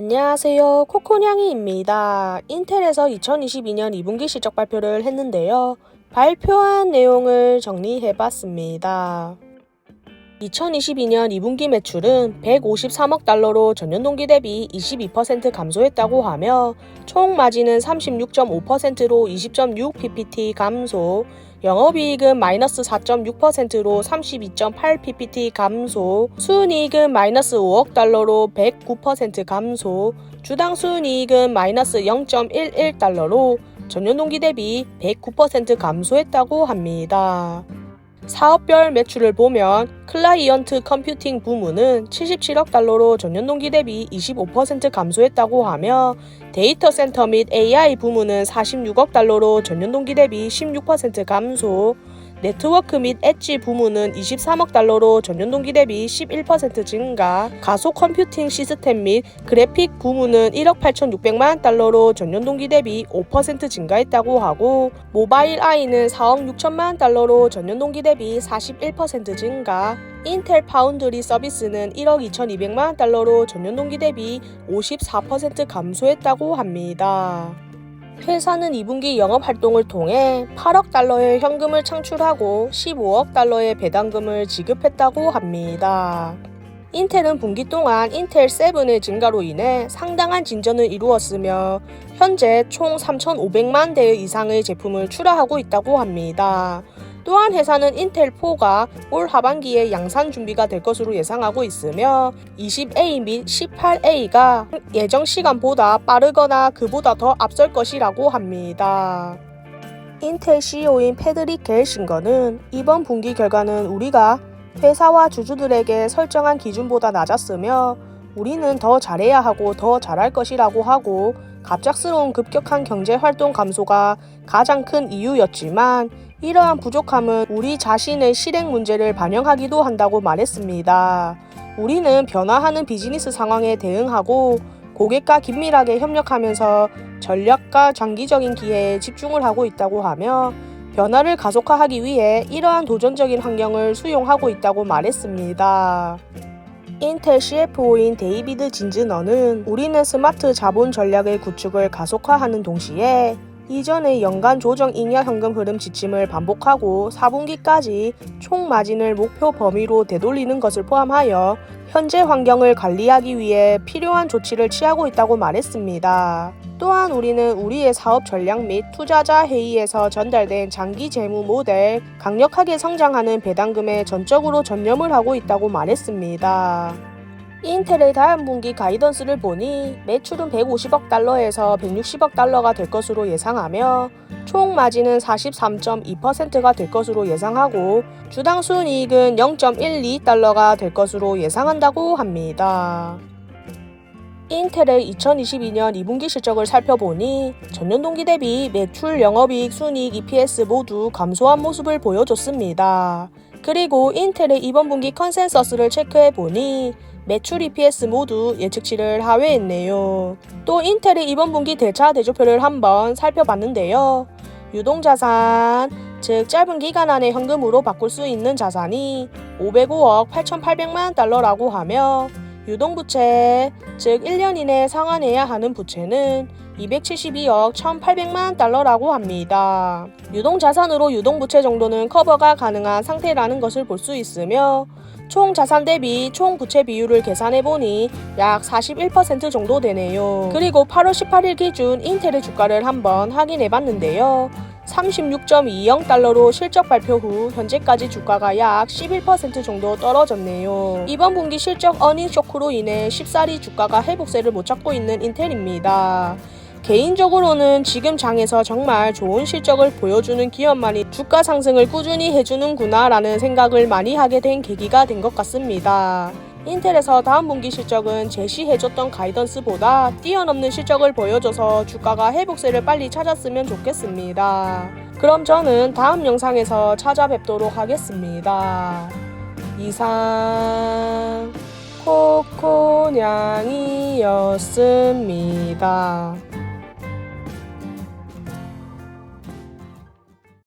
안녕하세요. 코코냥이입니다. 인텔에서 2022년 2분기 실적 발표를 했는데요. 발표한 내용을 정리해 봤습니다. 2022년 2분기 매출은 153억 달러로 전년 동기 대비 22% 감소했다고 하며 총 마진은 36.5%로 20.6ppt 감소, 영업이익은 마이너스 4.6%로 32.8ppt 감소, 순이익은 마이너스 5억 달러로 109% 감소, 주당 순이익은 마이너스 0.11달러로 전년 동기 대비 109% 감소했다고 합니다. 사업별 매출을 보면 클라이언트 컴퓨팅 부문은 77억 달러로 전년 동기 대비 25% 감소했다고 하며 데이터 센터 및 AI 부문은 46억 달러로 전년 동기 대비 16% 감소, 네트워크 및 엣지 부문은 23억 달러로 전년 동기 대비 11% 증가, 가속 컴퓨팅 시스템 및 그래픽 부문은 1억 8,600만 달러로 전년 동기 대비 5% 증가했다고 하고, 모바일 아이는 4억 6천만 달러로 전년 동기 대비 41% 증가, 인텔 파운드리 서비스는 1억 2,200만 달러로 전년 동기 대비 54% 감소했다고 합니다. 회사는 2분기 영업 활동을 통해 8억 달러의 현금을 창출하고 15억 달러의 배당금을 지급했다고 합니다. 인텔은 분기 동안 인텔 7의 증가로 인해 상당한 진전을 이루었으며 현재 총 3,500만 대 이상의 제품을 출하하고 있다고 합니다. 또한 회사는 인텔4가 올 하반기에 양산 준비가 될 것으로 예상하고 있으며 20A 및 18A가 예정 시간보다 빠르거나 그보다 더 앞설 것이라고 합니다. 인텔 CEO인 패드릭 겔싱거는 이번 분기 결과는 우리가 회사와 주주들에게 설정한 기준보다 낮았으며 우리는 더 잘해야 하고 더 잘할 것이라고 하고 갑작스러운 급격한 경제 활동 감소가 가장 큰 이유였지만 이러한 부족함은 우리 자신의 실행 문제를 반영하기도 한다고 말했습니다. 우리는 변화하는 비즈니스 상황에 대응하고 고객과 긴밀하게 협력하면서 전략과 장기적인 기회에 집중을 하고 있다고 하며 변화를 가속화하기 위해 이러한 도전적인 환경을 수용하고 있다고 말했습니다. 인텔 CFO인 데이비드 진즈너는 우리는 스마트 자본 전략의 구축을 가속화하는 동시에 이전의 연간 조정 잉여 현금 흐름 지침을 반복하고 4분기까지 총 마진을 목표 범위로 되돌리는 것을 포함하여 현재 환경을 관리하기 위해 필요한 조치를 취하고 있다고 말했습니다. 또한 우리는 우리의 사업 전략 및 투자자 회의에서 전달된 장기 재무 모델, 강력하게 성장하는 배당금에 전적으로 전념을 하고 있다고 말했습니다. 인텔의 다음 분기 가이던스를 보니 매출은 150억 달러에서 160억 달러가 될 것으로 예상하며 총 마진은 43.2%가 될 것으로 예상하고 주당 순이익은 0.12달러가 될 것으로 예상한다고 합니다. 인텔의 2022년 2분기 실적을 살펴보니 전년 동기 대비 매출, 영업이익, 순이익, EPS 모두 감소한 모습을 보여줬습니다. 그리고 인텔의 이번 분기 컨센서스를 체크해 보니 매출 EPS 모두 예측치를 하회했네요. 또 인텔의 이번 분기 대차 대조표를 한번 살펴봤는데요. 유동자산, 즉 짧은 기간 안에 현금으로 바꿀 수 있는 자산이 505억 8,800만 달러라고 하며 유동부채, 즉 1년 이내 상환해야 하는 부채는 272억 1,800만 달러라고 합니다. 유동자산으로 유동부채 정도는 커버가 가능한 상태라는 것을 볼 수 있으며 총 자산 대비 총 부채 비율을 계산해 보니 약 41% 정도 되네요. 그리고 8월 18일 기준 인텔의 주가를 한번 확인해 봤는데요. 36.20달러로 실적 발표 후 현재까지 주가가 약 11% 정도 떨어졌네요. 이번 분기 실적 어닝 쇼크로 인해 쉽사리 주가가 회복세를 못 찾고 있는 인텔입니다. 개인적으로는 지금 장에서 정말 좋은 실적을 보여주는 기업만이 주가 상승을 꾸준히 해주는구나 라는 생각을 많이 하게 된 계기가 된 것 같습니다. 인텔에서 다음 분기 실적은 제시해줬던 가이던스보다 뛰어넘는 실적을 보여줘서 주가가 회복세를 빨리 찾았으면 좋겠습니다. 그럼 저는 다음 영상에서 찾아뵙도록 하겠습니다. 이상 코코냥이었습니다.